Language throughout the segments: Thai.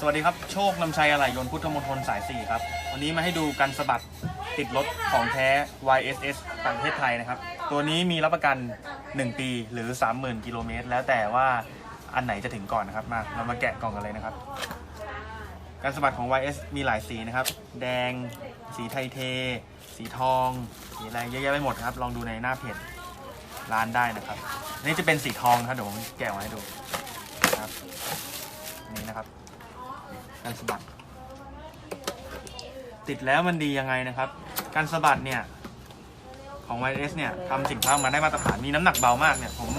สวัสดีครับ โชคนำชัยอะไหล่ยนต์พุทธมณฑลสาย 4 ครับ วันนี้มาให้ดูการสะบัดติดรถของแท้ YSS ประเทศไทยนะครับ ตัวนี้มีรับประกัน 1 ปีหรือ 30,000 กิโลเมตร แล้วแต่ว่าอันไหนจะถึงก่อนนะครับ มาเรามาแกะกล่องกันเลยนะครับ การสะบัดของ YS มีหลายสีนะครับ แดง สีไทเท สีทอง สีอะไรเยอะแยะไปหมดครับ ลองดูในหน้าเพจร้านได้นะครับ อันนี่จะเป็นสีทองครับเดี๋ยวผมแกะมาให้ดูนะครับนี่นะครับ การสะบัด ติดแล้วมันดียังไงนะครับการสะบัดเนี่ยของ YS เนี่ยทำสินค้าออกมาได้มาตรฐานมีน้ำหนักเบามากเนี่ยผม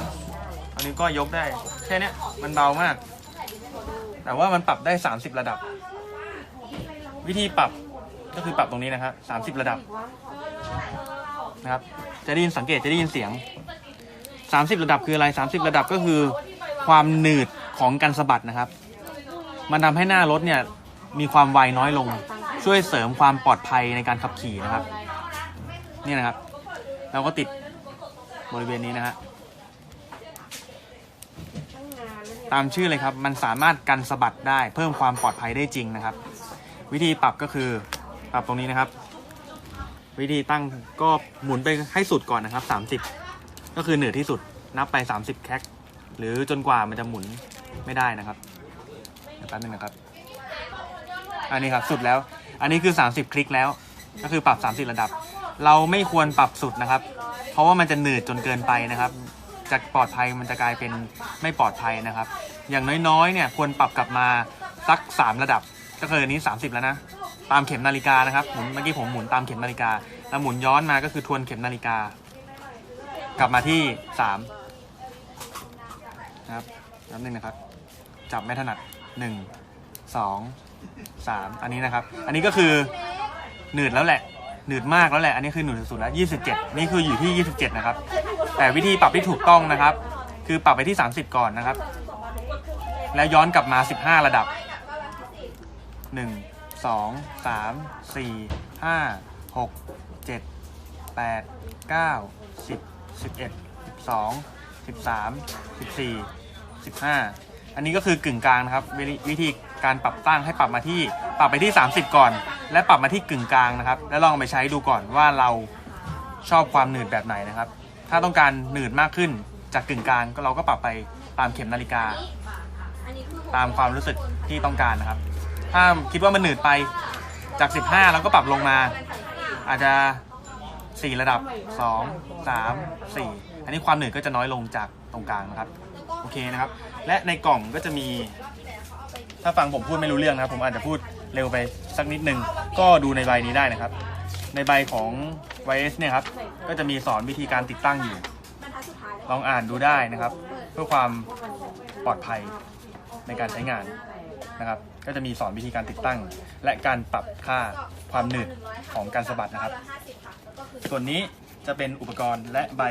อันนี้ก็ยกได้แค่นี้มันเบามาก แต่ว่ามันปรับได้ 30 ระดับ วิธีปรับก็คือปรับตรงนี้นะครับ30ระดับนะครับ จะได้ยินสังเกตจะได้ยินเสียง 30 ระดับคืออะไร 30 ระดับก็คือ ความหนืดของการสะบัดนะครับ มันทำให้หน้ารถเนี่ยมีความไวน้อยลง ช่วยเสริมความปลอดภัยในการขับขี่นะครับนี่นะครับ เราก็ติดบริเวณนี้นะฮะตามชื่อเลยครับ มันสามารถกันสะบัดได้เพิ่มความปลอดภัยได้จริงนะครับ วิธีปรับก็คือปรับตรงนี้นะครับ วิธีตั้งก็หมุนไปให้สุดก่อนนะครับ 30 ก็คือเหนือที่สุดนับไป 30 แคคหรือจนกว่ามันจะหมุนไม่ได้นะครับ แป๊บนึงนะครับ อันนี้ครับสุดแล้ว อันนี้คือ 30 คลิกแล้ว ก็คือปรับ 30 ระดับ เราไม่ควรปรับสุดนะครับ เพราะว่ามันจะหนืดจนเกินไปนะครับจะปลอดภัยมันจะกลายเป็นไม่ปลอดภัยนะครับ อย่างน้อยๆ เนี่ยควรปรับกลับมาสัก 3 ระดับ ก็คือนี้ 30 แล้วนะ ตามเข็มนาฬิกานะครับหมุนเมื่อกี้ผมหมุนตามเข็มนาฬิกา แล้วหมุนย้อนมาก็คือทวนเข็มนาฬิกา กลับมาที่3นะครับแป๊บนึงนะครับ จับไม่ถนัด หนึ่งสองสามอันนี้นะครับ อันนี้ก็คือหนืดแล้วแหละ หนืดมากแล้วแหละ อันนี้คือหนืดสุดแล้วยี่สิบเจ็ดนี่คืออยู่ที่ยี่สิบเจ็ดนะครับ แต่วิธีปรับที่ถูกต้องนะครับ คือปรับไปที่สามสิบก่อนนะครับ แล้วย้อนกลับมาสิบห้าระดับหนึ่งสองสามสี่ห้าหกเจ็ดแปดเก้าสิบสิบเอ็ดสิบสองสิบสามสิบสี่15 อันนี้ก็คือกึ่งกลางนะครับวิธีวิธีการปรับตั้งให้ปรับมาที่ปรับไปที่ 30 ก่อน และปรับมาที่กึ่งกลางนะครับ แล้วลองไปใช้ดูก่อนว่าเราชอบความหนืดแบบไหนนะครับ ถ้าต้องการหนืดมากขึ้นจากกึ่งกลางก็เราก็ปรับไปตามเข็มนาฬิกา ตามความรู้สึกที่ต้องการนะครับ ถ้าคิดว่ามันหนืดไปจาก 15 เราก็ปรับลงมา อาจจะ 4 ระดับ 2 3 4 อันนี้ความหนืดก็จะน้อยลงจากตรงกลางนะครับ โอเคนะครับ และในกล่องก็จะมี ถ้าฟังผมพูดไม่รู้เรื่องนะครับ ผมอาจจะพูดเร็วไปสักนิดนึง ก็ดูในใบนี้ได้นะครับ ในใบของ YS เนี่ยครับ ก็จะมีสอนวิธีการติดตั้งอยู่ ลองอ่านดูได้นะครับ เพื่อความปลอดภัยในการใช้งานนะครับ ก็จะมีสอนวิธีการติดตั้ง และการปรับค่าความหนืดของการสะบัดนะครับ ส่วนนี้จะเป็นอุปกรณ์และใบ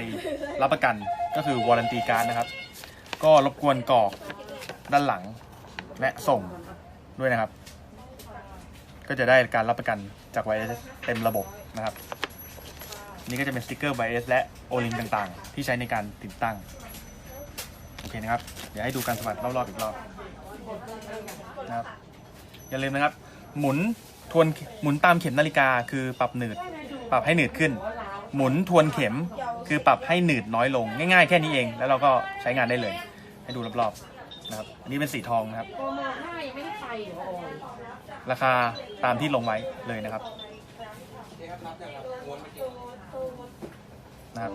รับประกันก็คือ warranty card นะครับ ก็รบกวนกรอกด้านหลังและส่งด้วยนะครับ ก็จะได้การรับประกันจาก YS เต็มระบบนะครับ นี่ก็จะเป็นสติกเกอร์ YS และโอลิงต่างๆ ที่ใช้ในการติดตั้ง โอเคนะครับ เดี๋ยวให้ดูการสะบัดรอบๆอีกรอบนะครับ อย่าลืมนะครับ หมุนทวนหมุนตามเข็มนาฬิกาคือปรับหนืด ปรับให้หนืดขึ้น หมุนทวนเข็มคือปรับให้หนืดน้อยลง ง่ายๆแค่นี้เอง แล้วเราก็ใช้งานได้เลย ให้ดูรอบๆนะครับอันนี้เป็นสีทองนะครับ โปรโมทให้ไม่ได้ไปเหรอโอ้ยราคาตามที่ลงไว้เลยนะครับนะครับ